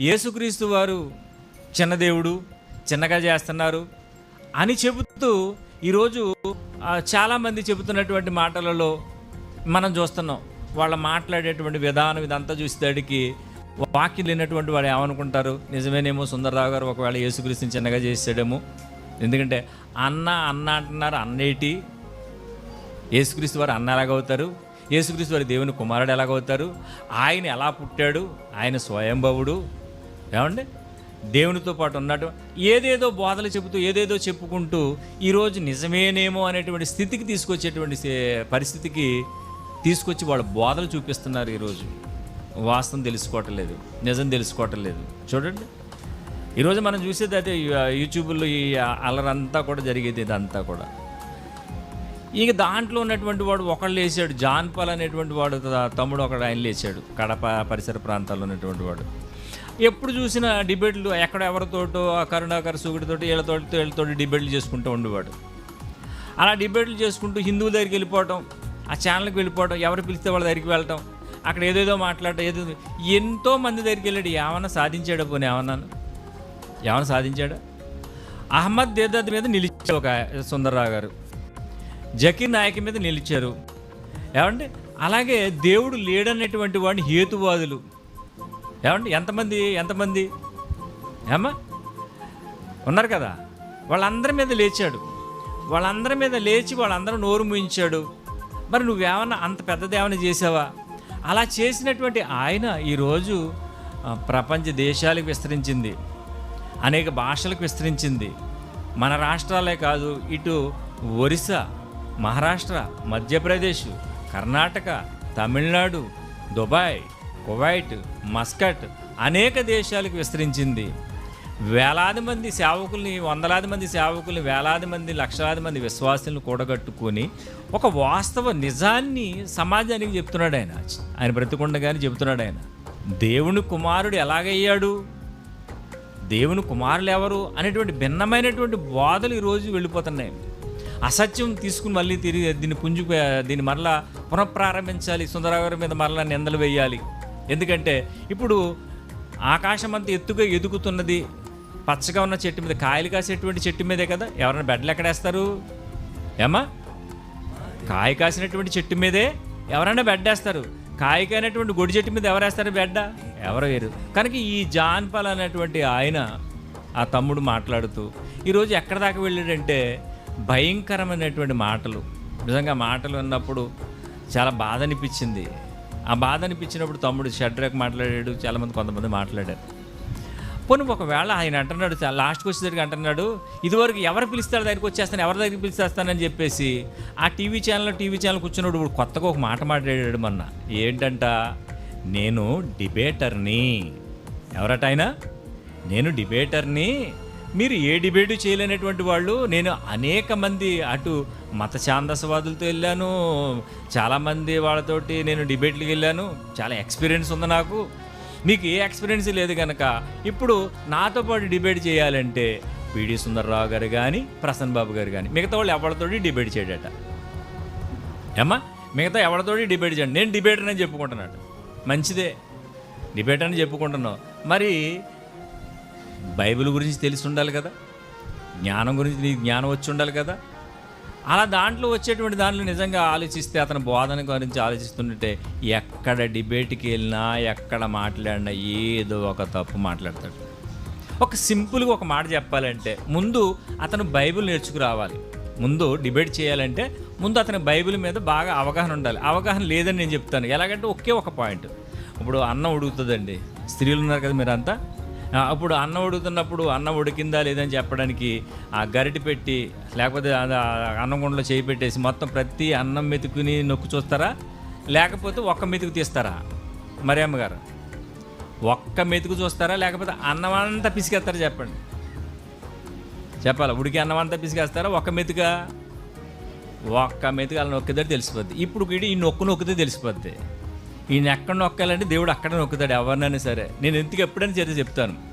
యేసుక్రీస్తు వారు చిన్న దేవుడు చిన్నగా చేస్తున్నారు అని చెబుతూ ఈరోజు చాలామంది చెబుతున్నటువంటి మాటలలో మనం చూస్తున్నాం. వాళ్ళ మాట్లాడేటువంటి విధానం ఇదంతా చూసేటికి వాక్యం లేనటువంటి వాడు ఏమనుకుంటారు? నిజమేనేమో సుందరరావు గారు ఒకవేళ యేసుక్రీస్తుని చిన్నగా చేసాడేమో ఎందుకంటే అన్న అన్న అంటున్నారు అన్నేటి. యేసుక్రీస్తు వారు అన్న ఎలాగవుతారు? యేసుక్రీస్తు వారి దేవుని కుమారుడు ఎలాగవుతారు ఆయన ఎలా పుట్టాడు? ఆయన స్వయంభవుడు. ఏమండి? దేవునితో పాటు ఉన్నట్టు ఏదేదో బోధలు చెబుతూ ఏదేదో చెప్పుకుంటూ ఈరోజు నిజమేనేమో అనేటువంటి స్థితికి తీసుకొచ్చేటువంటి పరిస్థితికి తీసుకొచ్చి వాళ్ళ బోధలు చూపిస్తున్నారు ఈరోజు వాస్తవం తెలుసుకోవటం లేదు. నిజం తెలుసుకోవటం లేదు. చూడండి. ఈరోజు మనం చూసేది అయితే యూట్యూబ్లో ఈ అల్లరంతా కూడా జరిగేది ఇదంతా కూడా. ఇక దాంట్లో ఉన్నటువంటి వాడు ఒకళ్ళు లేచాడు. జాన్పాల్ అనేటువంటి వాడు తమ్ముడు ఒకడు ఆయన లేచాడు. కడప పరిసర ప్రాంతాల్లో ఉన్నటువంటి వాడు. ఎప్పుడు చూసిన డిబేట్లు ఎక్కడ ఎవరితోటో ఆ కరుణాకర్ సూగుడితోటి వీళ్ళతోటి వీళ్ళతోటి డిబేట్లు చేసుకుంటూ ఉండేవాడు. అలా డిబేట్లు చేసుకుంటూ హిందువుల దగ్గరికి వెళ్ళిపోవటం ఆ ఛానల్కి వెళ్ళిపోవటం ఎవరు పిలిస్తే వాళ్ళ దగ్గరికి వెళ్ళటం అక్కడ ఏదేదో మాట్లాడటం ఏదో ఎంతో మంది దగ్గరికి వెళ్ళాడు. ఏమన్నా సాధించాడు పోనీ ఏమన్నా? ఏమన్నా సాధించాడా? అహ్మద్ దేదాద్ మీద నిలిచాడు ఒక సుందర్రావు గారు. జకీర్ నాయక్ మీద నిలిచారు. ఏమండి? అలాగే దేవుడు లేడనేటువంటి వాడిని హేతువాదులు. ఏమండి? ఎంతమంది? ఎంతమంది? ఏమ్మా? ఉన్నారు కదా? వాళ్ళందరి మీద లేచాడు. వాళ్ళందరి మీద లేచి వాళ్ళందరూ నోరు ముయించాడు. మరి నువ్వేమన్నా అంత పెద్దదేమన్నా చేసావా? అలా చేసినటువంటి ఆయన ఈరోజు ప్రపంచ దేశాలకు విస్తరించింది. అనేక భాషలకు విస్తరించింది. మన రాష్ట్రాలే కాదు ఇటు Orissa Maharashtra Madhya Pradesh Karnataka Tamil Nadu Dubai Kuwait Muscat అనేక దేశాలకు విస్తరించింది. వేలాది మంది సేవకుల్ని వందలాది మంది సేవకుల్ని వేలాది మంది లక్షలాది మంది విశ్వాసులను కూడగట్టుకొని ఒక వాస్తవ నిజాన్ని సమాజానికి చెప్తున్నాడు ఆయన. ఆయన బ్రతికుండగానే చెబుతున్నాడు ఆయన. దేవుని కుమారుడు ఎలాగయ్యాడు? దేవుని కుమారులు ఎవరు? అనేటువంటి భిన్నమైనటువంటి బోధలు ఈరోజు వెళ్ళిపోతున్నాయి. అసత్యం తీసుకుని మళ్ళీ తిరిగి దీన్ని పుంజు దీన్ని మరలా పునఃప్రారంభించాలి. సుందరగారి మీద మరలా నిందలు వేయాలి. ఎందుకంటే ఇప్పుడు ఆకాశం అంత ఎత్తుగా ఎదుగుతున్నది. పచ్చగా ఉన్న చెట్టు మీద కాయలు కాసేటువంటి చెట్టు మీదే కదా? ఎవరైనా బెడ్లు ఎక్కడేస్తారు? ఏమా కాయ కాసినటువంటి చెట్టు మీదే ఎవరైనా బెడ్డేస్తారు కాయకైనటువంటి గొడి చెట్టు మీద ఎవరేస్తారు బెడ్డ? ఎవరు వేరు. కనుక ఈ జాన్పాల్ అనేటువంటి ఆయన ఆ తమ్ముడు మాట్లాడుతూ ఈరోజు ఎక్కడ దాకా వెళ్ళాడంటే భయంకరమైనటువంటి మాటలు. నిజంగా మాటలు విన్నప్పుడు చాలా బాధ అనిపించింది ఆ బాధ అనిపించినప్పుడు తమ్ముడు షడ్రకు మాట్లాడాడు చాలామంది కొంతమంది మాట్లాడారు. పోనీ ఒకవేళ ఆయన అంటున్నాడు లాస్ట్కి వచ్చేసరికి అంటున్నాడు ఇదివరకు ఎవరు పిలుస్తారు దగ్గరికి వచ్చేస్తాను ఎవరి దగ్గరికి పిలిచేస్తానని చెప్పేసి ఆ టీవీ ఛానల్ టీవీ ఛానల్ కూర్చున్నాడు ఇప్పుడు కొత్తగా ఒక మాట మాట్లాడాడు మొన్న. ఏంటంట నేను డిబేటర్ని. ఎవరట ఆయన? నేను డిబేటర్ని. మీరు ఏ డిబేటు చేయలేనటువంటి వాళ్ళు నేను అనేక మంది అటు మత ఛాందసవాదులతో వెళ్ళాను చాలామంది వాళ్ళతోటి నేను డిబేట్లకు వెళ్ళాను చాలా ఎక్స్పీరియన్స్ ఉంది నాకు. మీకు ఏ ఎక్స్పీరియన్స్ లేదు కనుక ఇప్పుడు నాతో పాటు డిబేట్ చేయాలంటే పిడి సుందర్రావు గారు కానీ ప్రసన్న బాబు గారు కానీ మిగతా వాళ్ళు ఎవరితోటి డిబేట్ చేయడట. ఏమ్మా? మిగతా ఎవరితోటి డిబేట్ చేయండి? నేను డిబేటర్ అని చెప్పుకుంటున్నాడు మంచిదే. డిబేట్ అని చెప్పుకుంటున్నావు. మరి బైబిల్ గురించి తెలిసి ఉండాలి కదా. జ్ఞానం గురించి నీకు జ్ఞానం వచ్చి ఉండాలి కదా. అలా దాంట్లో వచ్చేటువంటి దాంట్లో నిజంగా ఆలోచిస్తే అతని బోధన గురించి ఆలోచిస్తుంటే ఎక్కడ డిబేట్కి వెళ్ళినా ఎక్కడ మాట్లాడినా ఏదో ఒక తప్పు మాట్లాడతాడు. ఒక సింపుల్గా ఒక మాట చెప్పాలంటే ముందు అతను బైబిల్ నేర్చుకురావాలి. ముందు డిబేట్ చేయాలంటే ముందు అతని బైబిల్ మీద బాగా అవగాహన ఉండాలి. అవగాహన లేదని నేను చెప్తాను. ఎలాగంటే ఒకే ఒక పాయింట్. ఇప్పుడు అన్నం ఉడుకుతుందండి. స్త్రీలు ఉన్నారు కదా మీరంతా? అప్పుడు అన్నం ఉడుకుతున్నప్పుడు అన్నం ఉడికిందా లేదని చెప్పడానికి ఆ గరిటి పెట్టి లేకపోతే అన్నం గుండలో చేయి పెట్టేసి మొత్తం ప్రతి అన్నం మెతుకుని నొక్కు చూస్తారా? లేకపోతే ఒక్క మెతుకు తీస్తారా? మరి అమ్మగారు ఒక్క మెతుకు చూస్తారా? లేకపోతే అన్నం అంతా పిసికేస్తారా చెప్పండి. చెప్పాలి? ఉడికి అన్నం అంతా పిసికేస్తారా? ఒక్క మెతుక? ఒక్క మెతుకు అలా నొక్కితే తెలిసిపోద్ది. ఇప్పుడు ఈ నొక్కు నొక్కితే తెలిసిపోద్ది. ఈయన ఎక్కడ నొక్కాలంటే దేవుడు అక్కడ నొక్కుతాడు ఎవరినైనా సరే. నేను ఎందుకు ఎప్పుడైనా చేత చెప్తాను.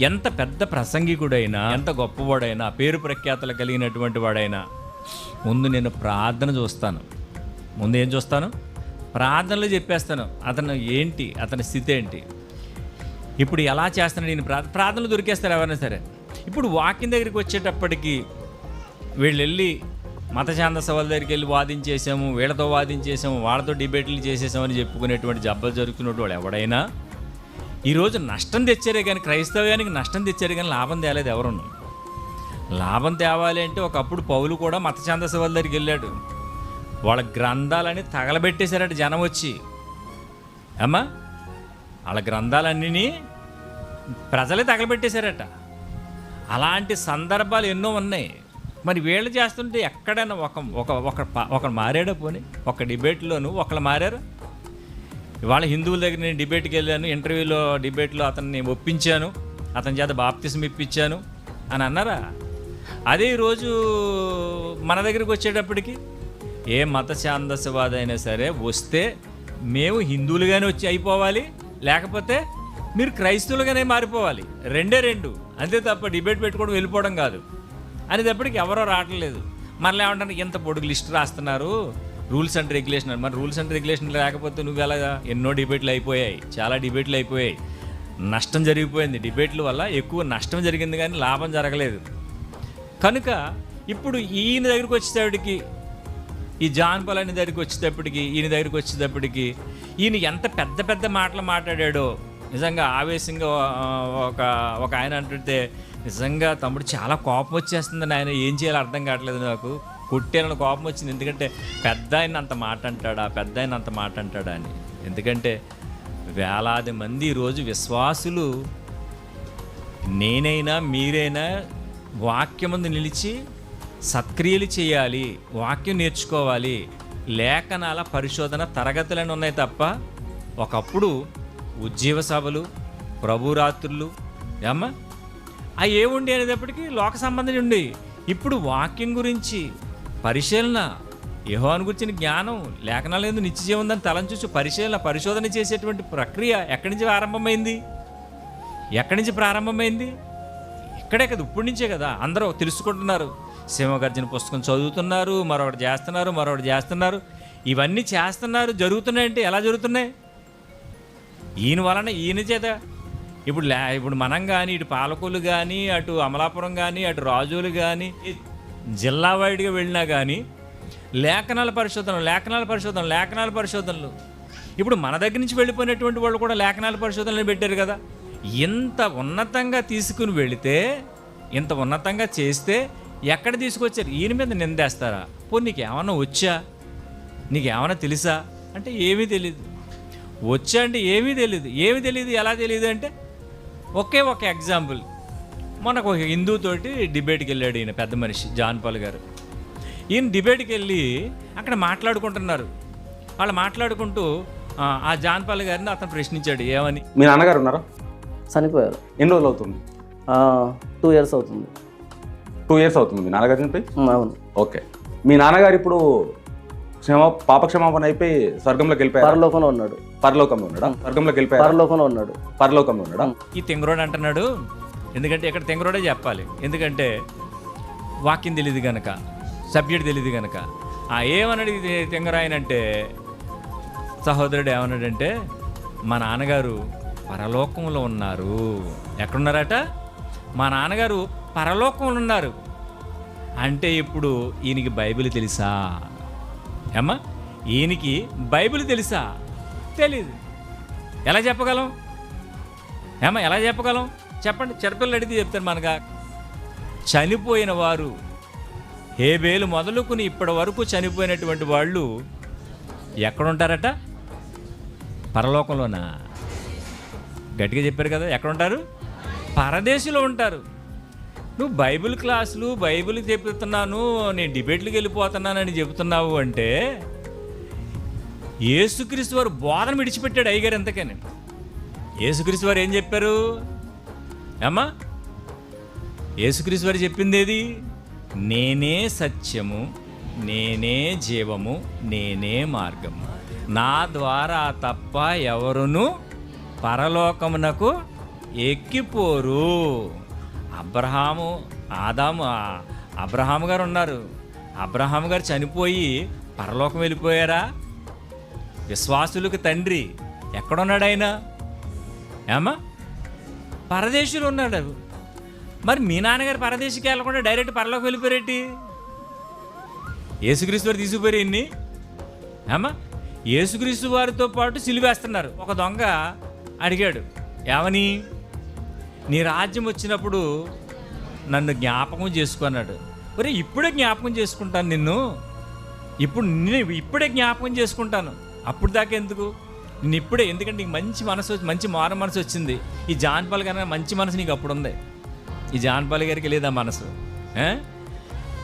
ఎంత పెద్ద ప్రసంగికుడైనా ఎంత గొప్పవాడైనా పేరు ప్రఖ్యాతలు కలిగినటువంటి వాడైనా ముందు నేను ప్రార్థన చూస్తాను. ముందు ఏం చూస్తాను? ప్రార్థనలు చెప్పేస్తాను. అతను ఏంటి? అతని స్థితి ఏంటి? ఇప్పుడు ఎలా చేస్తున్నాడు నేను ప్రార్థ ప్రార్థనలు దొరికేస్తారు ఎవరైనా సరే. ఇప్పుడు వాకింగ్ దగ్గరికి వచ్చేటప్పటికి వీళ్ళు వెళ్ళి మత దగ్గరికి వెళ్ళి వాదించేసాము వీళ్ళతో వాదించేసాము వాళ్ళతో డిబేట్లు చేసేసామని చెప్పుకునేటువంటి జబ్బలు జరుగుతున్నట్టు వాళ్ళు ఎవడైనా ఈరోజు నష్టం తెచ్చారే కానీ క్రైస్తవ్యానికి నష్టం తెచ్చారు కానీ లాభం తేలేదు ఎవరును లాభం తేవాలి అంటే ఒకప్పుడు పౌలు కూడా మత ఛాందస వాళ్ళ దగ్గరికి వెళ్ళాడు. వాళ్ళ గ్రంథాలని తగలబెట్టేశారట జనం వచ్చి. అమ్మా వాళ్ళ గ్రంథాలన్నీ ప్రజలే తగలబెట్టేశారట. అలాంటి సందర్భాలు ఎన్నో ఉన్నాయి. మరి వీళ్ళు చేస్తుంటే ఎక్కడైనా ఒక ఒక ఒక మారాడో ఒకరు పోని? ఒక డిబేట్లోను ఒకళ్ళు మారారు? ఇవాళ హిందువుల దగ్గర నేను డిబేట్కి వెళ్ళాను ఇంటర్వ్యూలో డిబేట్లో అతన్ని ఒప్పించాను అతని చేత బాప్తిసం ఇప్పించాను అని అన్నారా? అదే ఈరోజు మన దగ్గరికి వచ్చేటప్పటికి ఏ మత ఛాందస్యవాద అయినా సరే వస్తే మేము హిందువులుగానే వచ్చి అయిపోవాలి లేకపోతే మీరు క్రైస్తవులుగానే మారిపోవాలి. రెండే రెండు. అంతే తప్ప డిబేట్ పెట్టుకోవడం వెళ్ళిపోవడం కాదు. అనేటప్పటికి ఎవరో రావట్లేదు. మరలా ఏమంటారు ఇంత పొడుగు లిస్ట్ రాస్తున్నారు. రూల్స్ అండ్ రెగ్యులేషన్ అని. మరి రూల్స్ అండ్ రెగ్యులేషన్ లేకపోతే నువ్వు ఎలా ఎన్నో డిబేట్లు అయిపోయాయి. చాలా డిబేట్లు అయిపోయాయి. నష్టం జరిగిపోయింది. డిబేట్ల వల్ల ఎక్కువ నష్టం జరిగింది కానీ లాభం జరగలేదు. కనుక ఇప్పుడు ఈయన దగ్గరికి వచ్చేటప్పటికి ఈ జాన్ పాల్ అనే దగ్గరికి వచ్చేటప్పటికి ఈయన దగ్గరికి వచ్చేటప్పటికి ఈయన ఎంత పెద్ద పెద్ద మాటలు మాట్లాడాడో నిజంగా ఆవేశంగా ఒక ఒక ఆయన అంటుంటే నిజంగా తమ్ముడు చాలా కోపం వచ్చేస్తుంది ఆయన ఏం చేయాలో అర్థం కావట్లేదు నాకు. కొట్టేనని కోపం వచ్చింది. ఎందుకంటే పెద్ద ఆయన అంత మాట అంటాడా? పెద్ద ఆయన అంత మాట అంటాడా అని. ఎందుకంటే వేలాది మంది ఈరోజు విశ్వాసులు నేనైనా మీరైనా వాక్యం ముందు నిలిచి సత్క్రియలు చేయాలి వాక్యం నేర్చుకోవాలి. లేఖనాల పరిశోధన తరగతులను ఉన్నాయి తప్ప ఒకప్పుడు ఉజ్జీవ సభలు ప్రభురాత్రులు ఏమ్మా? ఆ ఏ ఉండి అనేటప్పటికీ లోక సంబంధం ఉండి. ఇప్పుడు వాక్యం గురించి పరిశీలన. యహోవాను గురించిన జ్ఞానం లేఖనాలు ఏదో నిత్య జీవం ఉందని తలంచూసి పరిశీలన పరిశోధన చేసేటువంటి ప్రక్రియ ఎక్కడి నుంచి ఆరంభమైంది? ఎక్కడి నుంచి ప్రారంభమైంది? ఇక్కడే కదా ఇప్పటి నుంచే కదా అందరూ తెలుసుకుంటున్నారు. సింహగర్జన పుస్తకం చదువుతున్నారు మరొకటి చేస్తున్నారు మరొకటి చేస్తున్నారు. ఇవన్నీ చేస్తున్నారు జరుగుతున్నాయంటే ఎలా జరుగుతున్నాయి? ఈయన వలన ఈయన చేత ఇప్పుడు లే ఇప్పుడు మనం కానీ ఇటు పాలకులు కానీ అటు అమలాపురం కానీ అటు రాజులు కానీ జిల్లా వైడ్గా వెళ్ళినా కానీ లేఖనాల పరిశోధనలు లేఖనాల పరిశోధనలు లేఖనాల పరిశోధనలు. ఇప్పుడు మన దగ్గర నుంచి వెళ్ళిపోయినటువంటి వాళ్ళు కూడా లేఖనాల పరిశోధనలు పెట్టారు కదా. ఇంత ఉన్నతంగా తీసుకుని వెళితే ఇంత ఉన్నతంగా చేస్తే ఎక్కడ తీసుకొచ్చారు? ఈయన మీద నిందేస్తారా? పో నీకు ఏమన్నా వచ్చా? నీకు ఏమైనా తెలుసా? అంటే ఏమీ తెలియదు వచ్చా అంటే ఏమీ తెలియదు ఏమీ తెలియదు ఎలా తెలియదు అంటే ఒకే ఒక ఎగ్జాంపుల్. మనకు ఒక హిందూతోటి డిబేట్కి వెళ్ళాడు ఈయన పెద్ద మనిషి జాన్ పాల్ గారు. ఈయన డిబేట్కి వెళ్ళి అక్కడ మాట్లాడుకుంటున్నారు. వాళ్ళు మాట్లాడుకుంటూ ఆ, జాన్ పాల్ గారిని అతను ప్రశ్నించాడు ఏమని? మీ నాన్నగారు ఉన్నారా? చనిపోయారు. ఎన్ని రోజులు అవుతుంది? టూ ఇయర్స్ అవుతుంది. టూ ఇయర్స్ అవుతుంది మీ నాన్నగారు చనిపోయి? అవును. ఓకే. మీ నాన్నగారు ఇప్పుడు క్షమ పాప క్షమాపణ అయిపోయి స్వర్గంలోకి వెళ్ళిపోయారు? పరలోకంలో ఉన్నాడు. పరలోకంలో ఉన్నాడా? స్వర్గంలోకి వెళ్ళిపోయారు? పరలోకంలో ఉన్నాడు. పరలోకంలో ఉన్నాడా? ఈ తెంగరోడు అంటున్నాడు ఎందుకంటే ఇక్కడ తెంగరోడే చెప్పాలి. ఎందుకంటే వాక్యం తెలియదు గనక సబ్జెక్ట్ తెలియదు గనక. ఆ ఏమన్నాడు ఇది తెంగరాయనంటే సహోదరుడు ఏమన్నాడంటే మా నాన్నగారు పరలోకంలో ఉన్నారు. ఎక్కడున్నారట? మా నాన్నగారు పరలోకంలో ఉన్నారు. అంటే ఇప్పుడు ఈయనకి బైబిల్ తెలుసా? ఏమ్మా ఈయనకి బైబిల్ తెలుసా? తెలీదు. ఎలా చెప్పగలం? ఏమ్మా ఎలా చెప్పగలం? చెప్పండి చిరపిల్లలు అడిగితే చెప్తారు మనగా. చనిపోయిన వారు హేబేలు మొదలుకుని ఇప్పటి వరకు చనిపోయినటువంటి వాళ్ళు ఎక్కడుంటారట? పరలోకంలోనా? గట్టిగా చెప్పారు కదా ఎక్కడుంటారు? పరదేశంలో ఉంటారు. నువ్వు బైబిల్ క్లాసులు బైబిల్ చెప్తున్నాను నేను డిబేట్లకు వెళ్ళిపోతున్నానని చెబుతున్నావు అంటే యేసుక్రీస్తు వారు బోధన విడిచిపెట్టాడు అయ్యగారు ఎంతకని. యేసుక్రీస్తు వారు ఏం చెప్పారు? ఏమ్మా యేసుక్రీస్తు వారు చెప్పింది ఏది నేనే సత్యము నేనే జీవము నేనే మార్గము. నా ద్వారా తప్ప ఎవరును పరలోకమునకు ఎక్కిపోరు. అబ్రహాము ఆదాము అబ్రహాం అబ్రహాము గారు ఉన్నారు. అబ్రహాము గారు చనిపోయి పరలోకం వెళ్ళిపోయారా? విశ్వాసులకు తండ్రి ఎక్కడున్నాడు ఆయన? ఏమా పరదేశులు ఉన్నాడు మరి మీ నాన్నగారు పరదేశికి వెళ్ళకుండా డైరెక్ట్ పరలోకి వెళ్ళిపోయారేటి యేసుక్రీస్తు వారు తీసుకుపోయారు ఇన్ని. ఏమా యేసుక్రీస్తు వారితో పాటు సిలివేస్తున్నారు. ఒక దొంగ అడిగాడు ఏమని? నీ రాజ్యం వచ్చినప్పుడు నన్ను జ్ఞాపకం చేసుకున్నాడు ఒరే ఇప్పుడే జ్ఞాపకం చేసుకుంటాను నిన్ను. ఇప్పుడు నేను ఇప్పుడే జ్ఞాపకం చేసుకుంటాను. అప్పుడు దాకా ఎందుకు? నేను ఇప్పుడే ఎందుకంటే నీకు మంచి మనసు మంచి మార మనసు వచ్చింది. ఈ జాన్పాల్ గారి మంచి మనసు నీకు అప్పుడు ఉంది. ఈ జాన్పాల్ గారికి లేదా మనసు.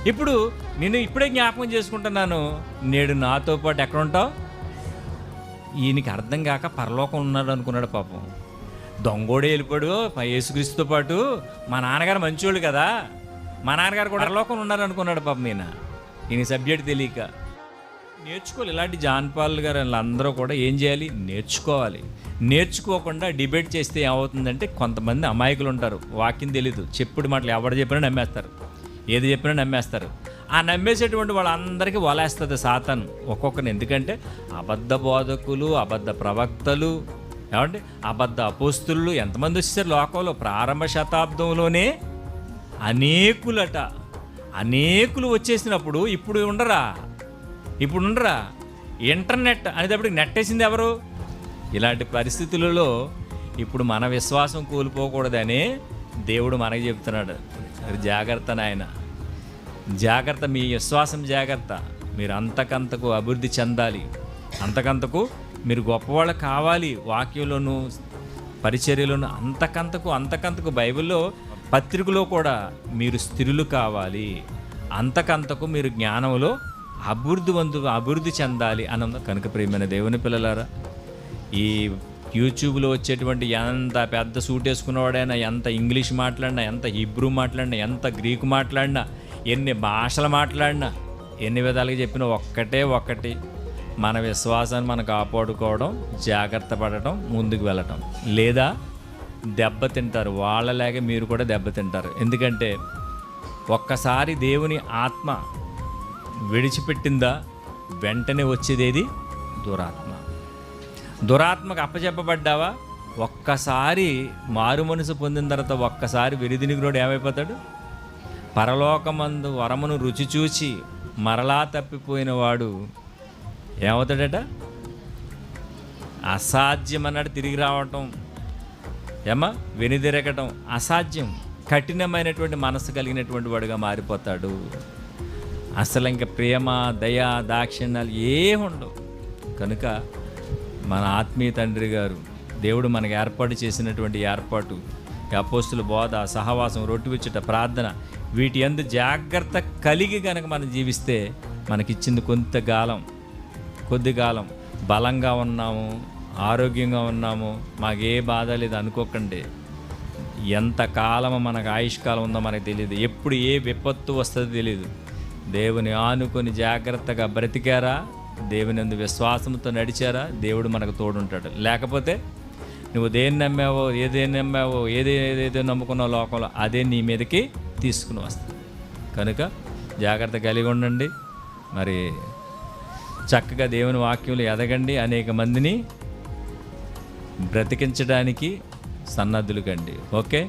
ఇప్పుడు నేను ఇప్పుడే జ్ఞాపకం చేసుకుంటున్నాను. నేడు నాతో పాటు ఎక్కడ ఉంటావు? ఈయనకి అర్థం కాక పరలోకం ఉన్నాడు అనుకున్నాడు పాపం. దొంగోడే వెళ్ళిపోడు యేసుక్రీస్తుతో పాటు. మా నాన్నగారు మంచోళ్ళు కదా. మా నాన్నగారు కూడా పరలోకం ఉన్నారు అనుకున్నాడు పాపం ఈయన. ఈయన సబ్జెక్ట్ తెలియక. నేర్చుకోవాలి. ఇలాంటి జాన్పాల్ గారు అందరూ కూడా ఏం చేయాలి? నేర్చుకోవాలి. నేర్చుకోకుండా డిబేట్ చేస్తే ఏమవుతుందంటే కొంతమంది అమాయకులు ఉంటారు. వాక్యం తెలీదు. చెప్పుడు మాటలు ఎవరు చెప్పినా నమ్మేస్తారు. ఏది చెప్పినా నమ్మేస్తారు. ఆ నమ్మేసేటువంటి వాళ్ళందరికీ వలేస్తుంది సాతాను. ఒక్కొక్కరిని. ఎందుకంటే అబద్ధ బోధకులు అబద్ధ ప్రవక్తలు ఏమంటే అబద్ధ అపోస్తులు ఎంతమంది వచ్చేసారు లోకంలో? ప్రారంభ శతాబ్దంలోనే అనేకులట. అనేకులు వచ్చేసినప్పుడు ఇప్పుడు ఉండరా? ఇప్పుడు ఉండరా? ఇంటర్నెట్ అనేటప్పటికి నెట్టేసింది ఎవరు? ఇలాంటి పరిస్థితులలో ఇప్పుడు మన విశ్వాసం కోల్పోకూడదని దేవుడు మనకి చెప్తున్నాడు. మరి జాగ్రత్త నాయన. జాగ్రత్త మీ విశ్వాసం జాగ్రత్త. మీరు అంతకంతకు అభివృద్ధి చెందాలి. అంతకంతకు మీరు గొప్పవాళ్ళు కావాలి వాక్యంలోను పరిచర్యలోను అంతకంతకు అంతకంతకు బైబిల్లో పత్రికలో కూడా మీరు స్థిరులు కావాలి. అంతకంతకు మీరు జ్ఞానంలో అభివృద్ధి వందు అభివృద్ధి చెందాలి అన్న కనుక ప్రియమైన దేవుని పిల్లలారా ఈ యూట్యూబ్లో వచ్చేటువంటి ఎంత పెద్ద సూట్ వేసుకున్నవాడైనా ఎంత ఇంగ్లీష్ మాట్లాడినా ఎంత హిబ్రూ మాట్లాడినా ఎంత గ్రీకు మాట్లాడినా ఎన్ని భాషలు మాట్లాడినా ఎన్ని విధాలుగా చెప్పినా ఒక్కటే ఒక్కటి మన విశ్వాసాన్ని మనం కాపాడుకోవడం జాగ్రత్త పడటం ముందుకు వెళ్ళటం. లేదా దెబ్బతింటారు వాళ్ళలాగే మీరు కూడా దెబ్బతింటారు ఎందుకంటే ఒక్కసారి దేవుని ఆత్మ విడిచిపెట్టిందా? వెంటనే వచ్చేదేది? దురాత్మ. దురాత్మకు అప్పచెప్పబడ్డావా ఒక్కసారి మారు మనసు పొందిన తర్వాత ఒక్కసారి విరిదినిగుడు ఏమైపోతాడు? పరలోకమందు వరమును రుచి చూచి మరలా తప్పిపోయిన వాడు ఏమవుతాడట? అసాధ్యం అన్నాడు తిరిగి రావటం. ఏమా వెనుదిరగటం. అసాధ్యం. కఠినమైనటువంటి మనసు కలిగినటువంటి వాడుగా మారిపోతాడు. అసలు ఇంకా ప్రేమ దయ దాక్షిణ్యాలు ఏముండవు. కనుక మన ఆత్మీయ తండ్రి గారు దేవుడు మనకు ఏర్పాటు చేసినటువంటి ఏర్పాటు అపోస్తుల బోధ సహవాసం రొట్టివిచ్చుట ప్రార్థన వీటి అందు జాగ్రత్త కలిగి కనుక మనం జీవిస్తే మనకిచ్చింది కొంతకాలం కొద్దికాలం బలంగా ఉన్నాము ఆరోగ్యంగా ఉన్నాము మాకే బాధ లేదు అనుకోకండి. ఎంత కాలం మనకు ఆయుష్కాలం ఉందో మనకు తెలియదు. ఎప్పుడు ఏ విపత్తు వస్తుందో తెలియదు. దేవుని ఆనుకొని జాగ్రత్తగా బ్రతికారా? దేవుని అందు విశ్వాసంతో నడిచారా? దేవుడు మనకు తోడుంటాడు. లేకపోతే నువ్వు దేన్ని నమ్మావో ఏదేం నమ్మావో ఏది ఏదైతే నమ్ముకున్నావు లోకంలో అదే నీ మీదకి తీసుకుని వస్తుంది. కనుక జాగ్రత్త కలిగి ఉండండి. మరి చక్కగా దేవుని వాక్యంలో ఎదగండి. అనేక మందిని బ్రతికించడానికి సన్నద్ధులు కండి ఓకే?